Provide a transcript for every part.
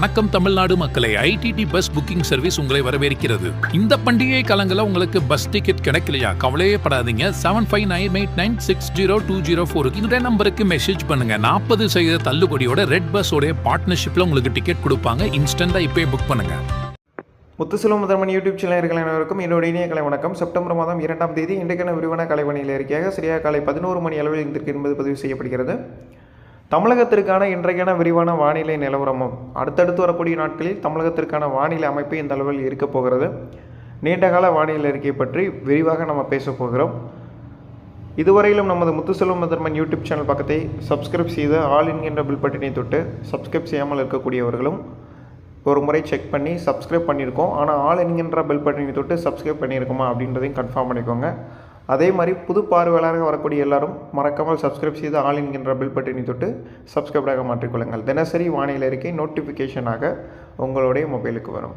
வணக்கம் தமிழ்நாடு மக்களை. IDD bus booking service உங்களை வரவேற்கிறது. இந்த பண்டிகை காலங்களில் உங்களுக்கு பஸ் டிக்கெட் கிடைக்கலையா? கவலையே படாதீங்க. Seven five nine eight nine six zero two zero ஃபோருக்கு இந்த நம்பருக்கு மெசேஜ் பண்ணுங்க. நாற்பது சதவீத தள்ளுபடியோட ரெட் பஸ்ஸோட பார்ட்னர்ஷிப்ல உங்களுக்கு டிக்கெட் கொடுப்பாங்க. இன்ஸ்டன்டா இப்பவே புக் பண்ணுங்க. முத்துசெல்வம் முதல்மணி யூடியூப் சேனல் அனைவருக்கும் என்னோட இணைய கலை வணக்கம். செப்டம்பர் மாதம் இரண்டாம் தேதி இன்றைக்கான விரிவான கலைவணியில் இருக்கையாக சரியாக காலை பதினோரு மணி அளவில் இருந்திருக்கு என்பது பதிவு செய்யப்படுகிறது. தமிழகத்திற்கான இன்றைக்கான விரிவான வானிலை நிலவரமும். அடுத்தடுத்து வரக்கூடிய நாட்களில் தமிழகத்திற்கான வானிலை அமைப்பு இந்த அளவில் இருக்கப் போகிறது. நீண்டகால வானிலை அறிக்கை பற்றி விரிவாக நம்ம பேச போகிறோம். இதுவரையிலும் நமது முத்துசெல்வம் மதர்மன் யூடியூப் சேனல் பக்கத்தை சப்ஸ்கிரைப் செய்து ஆல் என்கின்ற பில் பட்டினை தொட்டு சப்ஸ்கிரைப் செய்யாமல் இருக்கக்கூடியவர்களும் ஒரு முறை செக் பண்ணி சப்ஸ்கிரைப் பண்ணியிருக்கோம். ஆனால் ஆல் என்கின்ற பெல் பட்டினை தொட்டு சப்ஸ்கிரைப் பண்ணியிருக்கோமா அப்படின்றதையும் கன்ஃபார்ம் பண்ணிக்கோங்க. அதே மாதிரி புது பார்வையாளராக வரக்கூடிய எல்லாரும் மறக்காமல் சப்ஸ்கிரைப் செய்து ஆல் என்கின்ற பில் பட்டினி தொட்டு சப்ஸ்கிரைபாக மாற்றிக்கொள்ளுங்கள். தினசரி வானிலை அறிக்கை நோட்டிஃபிகேஷனாக உங்களுடைய மொபைலுக்கு வரும்.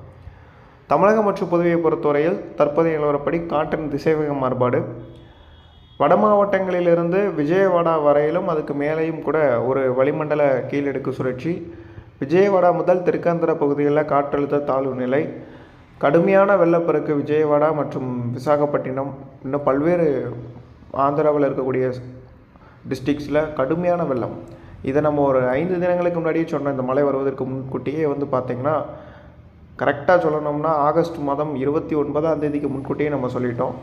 தமிழகம் மற்றும் புதுவையை பொறுத்தவரையில் தற்போதைய நிலவரப்படி காற்றின் திசைவேக மாறுபாடு. வட மாவட்டங்களிலிருந்து விஜயவாடா வரையிலும் அதுக்கு மேலேயும் கூட ஒரு வளிமண்டல கீழடுக்கு சுழற்சி. விஜயவாடா முதல் திருக்காந்திர பகுதிகளில் காற்றழுத்த தாழ்வு நிலை. கடுமையான வெள்ளப்பெருக்கு விஜயவாடா மற்றும் விசாகப்பட்டினம் இன்னும் பல்வேறு ஆந்திராவில் இருக்கக்கூடிய டிஸ்ட்ரிக்ஸில் கடுமையான வெள்ளம். இதை நம்ம ஒரு ஐந்து தினங்களுக்கு முன்னாடியே சொன்ன இந்த மழை வருவதற்கு முன்கூட்டியே வந்து பார்த்திங்கன்னா கரெக்டாக சொல்லணும்னா ஆகஸ்ட் மாதம் இருபத்தி ஒன்பதாம் தேதிக்கு முன்கூட்டியே நம்ம சொல்லிட்டோம்.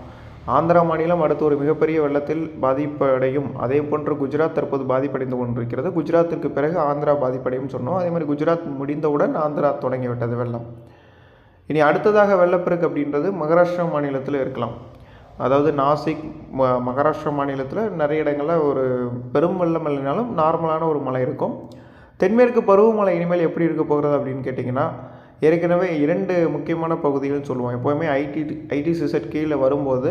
ஆந்திரா மாநிலம் அடுத்து ஒரு மிகப்பெரிய வெள்ளத்தில் பாதிப்படையும். அதே போன்று குஜராத் தற்போது பாதிப்படைந்து கொண்டிருக்கிறது. குஜராத்திற்கு பிறகு ஆந்திரா பாதிப்படையும் சொன்னோம். அதே மாதிரி குஜராத் முடிந்தவுடன் ஆந்திரா தொடங்கிவிட்டது வெள்ளம். இனி அடுத்ததாக வெள்ளப்பெருக்கு அப்படின்றது மகாராஷ்டிரா மாநிலத்தில் இருக்கலாம். அதாவது நாசிக் ம மகாராஷ்டிரா மாநிலத்தில் நிறைய இடங்களில் ஒரு பெரும் வெள்ளம் இல்லைனாலும் நார்மலான ஒரு மழை இருக்கும். தென்மேற்கு பருவமழை இனிமேல் எப்படி இருக்க போகிறது அப்படின்னு கேட்டிங்கன்னா ஏற்கனவே இரண்டு முக்கியமான பகுதிகள்னு சொல்லுவோம். எப்போவுமே ஐடி ஐடி சிசட் கீழே வரும்போது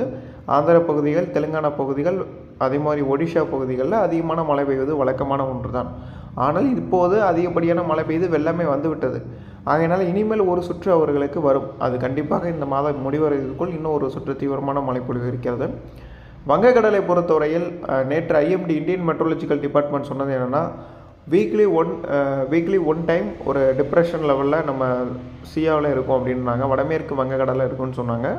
ஆந்திர பகுதிகள் தெலுங்கானா பகுதிகள் அதே மாதிரி ஒடிஷா பகுதிகளில் அதிகமான மழை பெய்வது வழக்கமான ஒன்று தான் ஆனால் இப்போது அதிகப்படியான மழை பெய்து வெள்ளமே வந்துவிட்டது. ஆகையினால் இனிமேல் ஒரு சுற்று அவர்களுக்கு வரும். அது கண்டிப்பாக இந்த மாதம் முடிவடைவதற்குள் இன்னும் ஒரு சுற்று தீவிரமான மழைப்பொழிவு இருக்கிறது. வங்கக்கடலை பொறுத்தவரையில் நேற்று ஐஎம்டி இந்தியன் மெட்ரோலஜிக்கல் டிபார்ட்மெண்ட் சொன்னது என்னென்னா weekly one weekly one time ஒரு டிப்ரெஷன் லெவலில் நம்ம சியாவில் இருக்கும் அப்படின்னாங்க. வடமேற்கு வங்கக்கடலில் இருக்கும்னு சொன்னாங்க.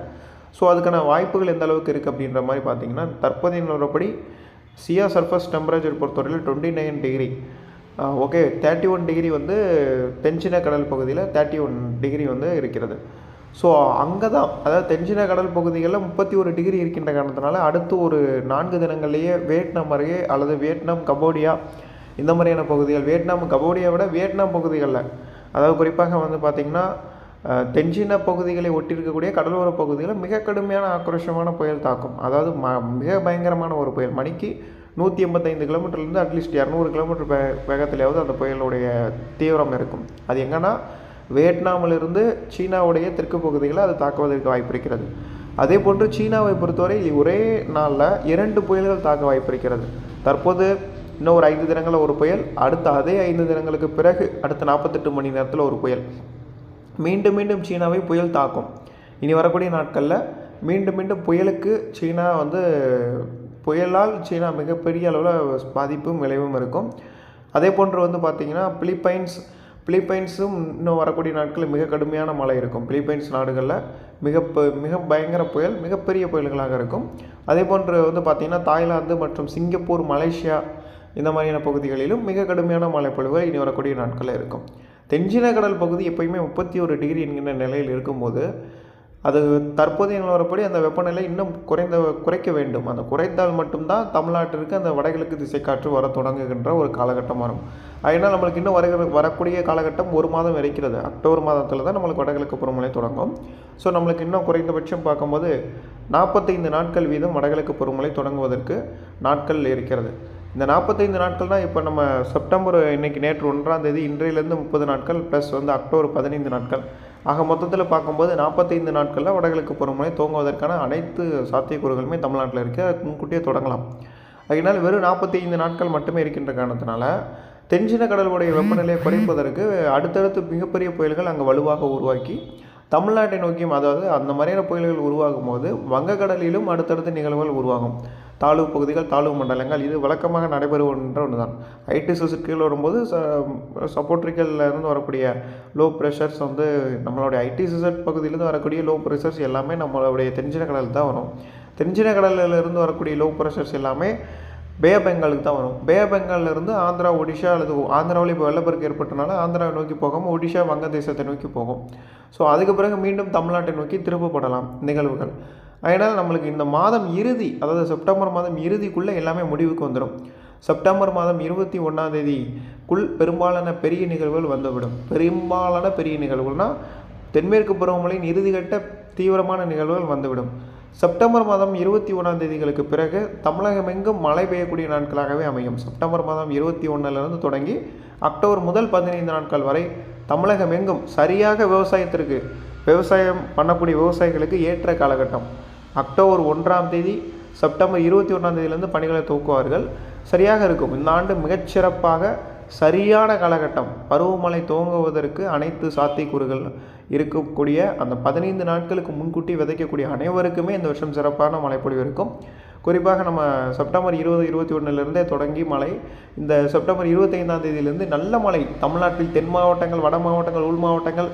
ஸோ அதுக்கான வாய்ப்புகள் எந்த அளவுக்கு இருக்குது அப்படின்ற மாதிரி பார்த்தீங்கன்னா தற்போதைய நிலவரப்படி சியா சர்ஃபஸ் டெம்பரேச்சர் பொறுத்தவரையில் twenty nine degree okay thirty one degree வந்து தென்சின கடல் பகுதியில் தேர்ட்டி ஒன் டிகிரி வந்து இருக்கிறது. ஸோ அங்கே தான் அதாவது தென்சின கடல் பகுதிகளில் முப்பத்தி ஒரு டிகிரி இருக்கின்ற காரணத்தினால அடுத்து ஒரு நான்கு தினங்கள்லேயே வியட்நாம் அருகே அல்லது வியட்நாம் கம்போடியா இந்த மாதிரியான பகுதிகள் வியட்நாம் கம்போடியா விட வியட்நாம் பகுதிகளில் அதாவது குறிப்பாக வந்து பார்த்திங்கன்னா அஹ், தென்சீன பகுதிகளை ஒட்டியிருக்கக்கூடிய கடலோர பகுதிகளில் மிக கடுமையான ஆக்ரோஷமான புயல் தாக்கும். அதாவது ம மிக பயங்கரமான ஒரு புயல். மணிக்கு நூற்றி எண்பத்தைந்து கிலோமீட்டர்லேருந்து அட்லீஸ்ட் இரநூறு கிலோமீட்டர் வே வேகத்திலேயாவது அந்த புயலுடைய தீவிரம் இருக்கும். அது எங்கன்னா வியட்நாமிலிருந்து சீனாவுடைய தெற்கு பகுதிகளை அது தாக்குவதற்கு வாய்ப்பு இருக்கிறது. அதே போன்று சீனாவை பொறுத்தவரை ஒரே நாளில் இரண்டு புயல்கள் தாக்க வாய்ப்பு இருக்கிறது. தற்போது இன்னும் ஒரு ஐந்து தினங்களில் ஒரு புயல் அடுத்த அதே ஐந்து தினங்களுக்கு பிறகு அடுத்த நாற்பத்தெட்டு மணி நேரத்தில் ஒரு புயல். மீண்டும் மீண்டும் சீனாவை புயல் தாக்கும். இனி வரக்கூடிய நாட்களில் மீண்டும் மீண்டும் புயலுக்கு சீனா வந்து புயலால் சீனா மிகப்பெரிய அளவில் பாதிப்பும் விளைவும் இருக்கும். அதே போன்று வந்து பார்த்திங்கன்னா பிலிப்பைன்ஸ் பிலிப்பைன்ஸும் இன்னும் வரக்கூடிய நாட்களில் மிக கடுமையான மழை இருக்கும். பிலிப்பைன்ஸ் நாடுகளில் மிக மிக பயங்கர புயல் மிகப்பெரிய புயல்களாக இருக்கும். அதே போன்று வந்து பார்த்திங்கன்னா தாய்லாந்து மற்றும் சிங்கப்பூர் மலேசியா இந்த மாதிரியான பகுதிகளிலும் மிக கடுமையான மழைப்பொழிவு இனி வரக்கூடிய நாட்களில் இருக்கும். தென்சீன கடல் பகுதி எப்பயுமே முப்பத்தி ஒரு டிகிரி என்கின்ற நிலையில் இருக்கும்போது அது தற்போதைய நிலவரப்படி அந்த வெப்பநிலை இன்னும் குறைந்த குறைக்க வேண்டும். அந்த குறைத்தால் மட்டும்தான் தமிழ்நாட்டிற்கு அந்த வடகிழக்கு திசை காற்று வர தொடங்குகின்ற ஒரு காலகட்டம் வரும் அதனால் நம்மளுக்கு இன்னும் வருகிற வரக்கூடிய காலகட்டம் ஒரு மாதம் இருக்கிறது. அக்டோபர் மாதத்தில் தான் நம்மளுக்கு வடகிழக்கு பருவமழை தொடங்கும். ஸோ நம்மளுக்கு இன்னும் குறைந்தபட்சம் பார்க்கும்போது நாற்பத்தைந்து நாட்கள் வீதம் வடகிழக்கு பருவமழை தொடங்குவதற்கு நாட்கள் இருக்கிறது. இந்த நாற்பத்தைந்து நாட்கள் தான் இப்போ நம்ம செப்டம்பர் இன்னைக்கு நேற்று ஒன்றாம் தேதி இன்றையிலேருந்து முப்பது நாட்கள் ப்ளஸ் வந்து அக்டோபர் பதினைந்து நாட்கள். ஆக மொத்தத்தில் பார்க்கும்போது நாற்பத்தைந்து நாட்களில் வடகிழக்கு பருவமழை துவங்குவதற்கான அனைத்து சாத்தியக்கூறுகளுமே தமிழ்நாட்டில் இருக்க. முன்கூட்டியே தொடங்கலாம். அதனால் வெறும் நாற்பத்தி ஐந்து நாட்கள் மட்டுமே இருக்கின்ற காரணத்தினால தென்சின கடலுடைய வெப்பநிலையை குறைப்பதற்கு அடுத்தடுத்து மிகப்பெரிய புயல்கள் அங்கே வலுவாக உருவாக்கி தமிழ்நாட்டை நோக்கியும் அதாவது அந்த மாதிரியான புயல்கள் உருவாகும் போது வங்கக்கடலிலும் அடுத்தடுத்து நிகழ்வுகள் உருவாகும். தாழ்வு பகுதிகள் தாழ்வு மண்டலங்கள். இது வழக்கமாக நடைபெறுகின்ற ஒன்று தான் ஐடி சிஸ்ட் கீழே வரும்போது சப்போர்ட்ரிக்கல்ல இருந்து வரக்கூடிய லோ ப்ரெஷர்ஸ் வந்து நம்மளுடைய ஐடி சிசட் பகுதியிலேருந்து வரக்கூடிய லோ ப்ரெஷர்ஸ் எல்லாமே நம்மளுடைய தென்சின கடலில் தான் வரும். தென்சின கடலிலிருந்து வரக்கூடிய லோ ப்ரெஷர்ஸ் எல்லாமே பே பெங்காலுக்கு தான் வரும். பே பெங்காலிருந்து ஆந்திரா ஒடிஷா அல்லது ஆந்திராவில் இப்போ வெள்ளப்பெருக்கு ஏற்பட்டனால ஆந்திராவை நோக்கி போகாமல் ஒடிஷா வங்கதேசத்தை நோக்கி போகும். ஸோ அதுக்கு பிறகு மீண்டும் தமிழ்நாட்டை நோக்கி திரும்பப்படலாம் நிகழ்வுகள். அதனால் நம்மளுக்கு இந்த மாதம் இறுதி அதாவது செப்டம்பர் மாதம் இறுதிக்குள்ளே எல்லாமே முடிவுக்கு வந்துடும். செப்டம்பர் மாதம் இருபத்தி ஒன்றாந்தேதிக்குள் பெரும்பாலான பெரிய நிகழ்வுகள் வந்துவிடும். பெரும்பாலான பெரிய நிகழ்வுகள்னால் தென்மேற்கு பருவமழையின் இறுதிக்கட்ட தீவிரமான நிகழ்வுகள் வந்துவிடும். செப்டம்பர் மாதம் இருபத்தி ஒன்றாம் தேதிகளுக்கு பிறகு தமிழகமெங்கும் மழை பெய்யக்கூடிய நாட்களாகவே அமையும். செப்டம்பர் மாதம் இருபத்தி ஒன்றிலிருந்து தொடங்கி அக்டோபர் முதல் பதினைந்து நாட்கள் வரை தமிழகம் எங்கும் சரியாக விவசாயத்திற்கு விவசாயம் பண்ணக்கூடிய விவசாயிகளுக்கு ஏற்ற காலகட்டம். அக்டோபர் ஒன்றாம் தேதி செப்டம்பர் இருபத்தி ஒன்றாம் தேதியிலேருந்து பணிகளை துவக்குவார்கள். சரியாக இருக்கும். இந்த ஆண்டு மிகச்சிறப்பாக சரியான காலகட்டம் பருவமழை துவங்குவதற்கு அனைத்து சாத்தியக்கூறுகள் இருக்கக்கூடிய அந்த பதினைந்து நாட்களுக்கு முன்கூட்டி விதைக்கக்கூடிய அனைவருக்குமே இந்த வருஷம் சிறப்பான மழைப்பொழிவு இருக்கும். குறிப்பாக நம்ம செப்டம்பர் இருபது இருபத்தி ஒன்றுலேருந்தே தொடங்கி மழை. இந்த செப்டம்பர் இருபத்தைந்தாம் தேதியிலேருந்து நல்ல மழை. தமிழ்நாட்டில் தென் மாவட்டங்கள் வட மாவட்டங்கள் உள் மாவட்டங்கள்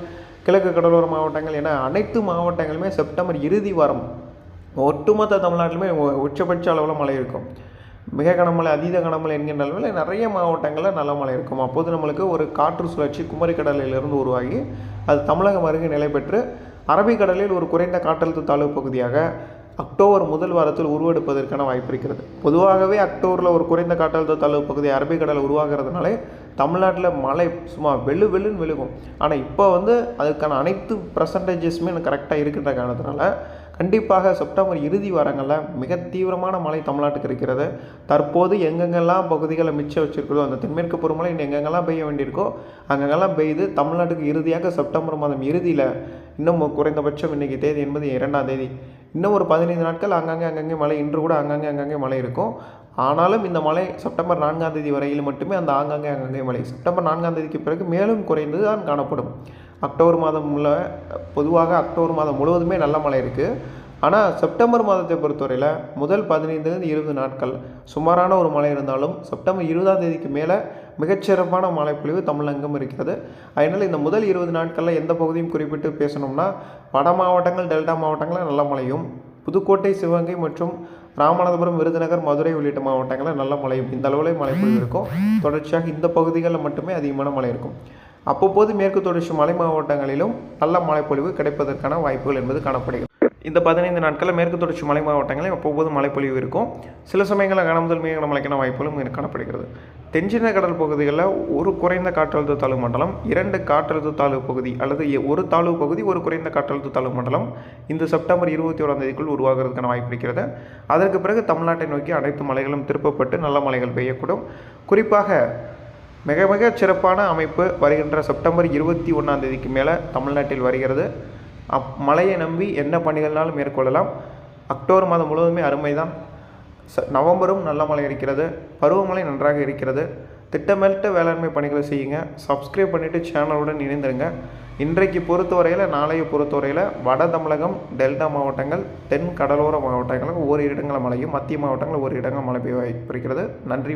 கிழக்கு கடலோர மாவட்டங்கள் என அனைத்து மாவட்டங்களுமே செப்டம்பர் இறுதி வாரம் ஒட்டுமொத்த தமிழ்நாட்டிலுமே உச்சபட்ச அளவில் மழை இருக்கும். மிக கனமழை அதீத கனமழை என்கின்ற அளவில் நிறைய மாவட்டங்களில் நல்ல மழை இருக்கும். அப்போது நம்மளுக்கு ஒரு காற்று சுழற்சி குமரிக்கடலிலிருந்து உருவாகி அது தமிழகம் அருகே நிலை பெற்று அரபிக்கடலில் ஒரு குறைந்த காற்றழுத்த தாழ்வு பகுதியாக அக்டோபர் முதல் வாரத்தில் உருவெடுப்பதற்கான வாய்ப்பு இருக்கிறது. பொதுவாகவே அக்டோபரில் ஒரு குறைந்த காற்றழுத்த தாழ்வு பகுதி அரபிக்கடல் உருவாகிறதுனாலே தமிழ்நாட்டில் மழை சும்மா வெளு வெளுன்னு விழுகும். ஆனால் இப்போ வந்து அதுக்கான அனைத்து பர்சன்டேஜஸுமே கரெக்டாக இருக்கின்ற காரணத்தினால கண்டிப்பாக செப்டம்பர் இறுதி வாரங்களில் மிக தீவிரமான மழை தமிழ்நாட்டுக்கு இருக்கிறது. தற்போது எங்கெங்கெல்லாம் பகுதிகளை மிச்சம் வச்சிருக்கிறதோ அந்த தென்மேற்கு பருவமழை இன்னும் எங்கெங்கெல்லாம் பெய்ய வேண்டியிருக்கோ அங்கங்கெல்லாம் பெய்து தமிழ்நாட்டுக்கு இறுதியாக செப்டம்பர் மாதம் இறுதியில் இன்னும் குறைந்தபட்சம் இன்றைக்கி தேதி என்பது இரண்டாம் தேதி. இன்னும் ஒரு பதினைந்து நாட்கள் அங்கங்கே அங்கங்கே மழை இன்று கூட அங்கங்கே அங்கங்கே மழை இருக்கும். ஆனாலும் இந்த மழை செப்டம்பர் நான்காம் தேதி வரையில் மட்டுமே அந்த ஆங்காங்கே அங்கங்கே மழை. செப்டம்பர் நான்காம் தேதிக்கு பிறகு மேலும் குறைந்து தான் காணப்படும். அக்டோபர் மாதம் உள்ள பொதுவாக அக்டோபர் மாதம் முழுவதுமே நல்ல மழை இருக்குது ஆனால் செப்டம்பர் மாதத்தை பொறுத்தவரையில் முதல் பதினைந்துலேருந்து இருபது நாட்கள் சுமாரான ஒரு மழை இருந்தாலும் செப்டம்பர் இருபதாம் தேதிக்கு மேலே மிகச்சிறப்பான மழைப்பொழிவு தமிழகம் இருக்கிறது. அதனால் இந்த முதல் இருபது நாட்களில் எந்த பகுதியும் குறிப்பிட்டு பேசணும்னா வட மாவட்டங்கள் டெல்டா மாவட்டங்களில் நல்ல மழையும் புதுக்கோட்டை சிவகங்கை மற்றும் ராமநாதபுரம் விருதுநகர் மதுரை உள்ளிட்ட மாவட்டங்களில் நல்ல மழை இந்த அளவில் மழைப்பொழிவு இருக்கும். தொடர்ச்சியாக இந்த பகுதிகளில் மட்டுமே அதிகமான மழை இருக்கும். அப்பப்போது மேற்கு தொடர்ச்சி மலை மாவட்டங்களிலும் நல்ல மழைப்பொழிவு கிடைப்பதற்கான வாய்ப்புகள் என்பது காணப்படுகிறது. இந்த பதினைந்து நாட்களில் மேற்கு தொடர்ச்சி மலை மாவட்டங்களில் அப்பப்போது மழைப்பொழிவு இருக்கும். சில சமயங்களில் கனமுதல் மிக கனமழைக்கான வாய்ப்புகளும் காணப்படுகிறது. தென்சின கடல் பகுதிகளில் ஒரு குறைந்த காற்றழுத்த தாழ்வு மண்டலம் இரண்டு காற்றழுத்த தாழ்வு பகுதி அல்லது ஒரு தாழ்வு பகுதி ஒரு குறைந்த காற்றழுத்த தாழ்வு மண்டலம் இந்த செப்டம்பர் இருபத்தி ஓராம் தேதிக்குள் உருவாகிறதுக்கான வாய்ப்பு இருக்கிறது. அதற்கு பிறகு தமிழ்நாட்டை நோக்கி அனைத்து மலைகளும் திருப்பப்பட்டு நல்ல மழைகள் பெய்யக்கூடும். குறிப்பாக மிக மிக சிறப்பான அமைப்பு வருகின்ற செப்டம்பர் இருபத்தி ஒன்றாம் தேதிக்கு மேலே தமிழ்நாட்டில் வருகிறது. அப் மழையை நம்பி என்ன பணிகள்னாலும் மேற்கொள்ளலாம். அக்டோபர் மாதம் முழுவதுமே அருமைதான் ச நவம்பரும் நல்ல மழை இருக்கிறது. பருவமழை நன்றாக இருக்கிறது. திட்டமிட்ட வேளாண்மை பணிகளை செய்யுங்க. சப்ஸ்கிரைப் பண்ணிவிட்டு சேனலுடன் இணைந்துருங்க. இன்றைக்கு பொறுத்தவரையில் நாளைய பொறுத்தவரையில் வட தமிழகம் டெல்டா மாவட்டங்கள் தென் கடலோர மாவட்டங்களில் ஒரு இடங்களில் மழையும் மத்திய மாவட்டங்களில் ஒரு இடங்கள் மழை பெய்ய வாய்ப்பு இருக்கிறது. நன்றி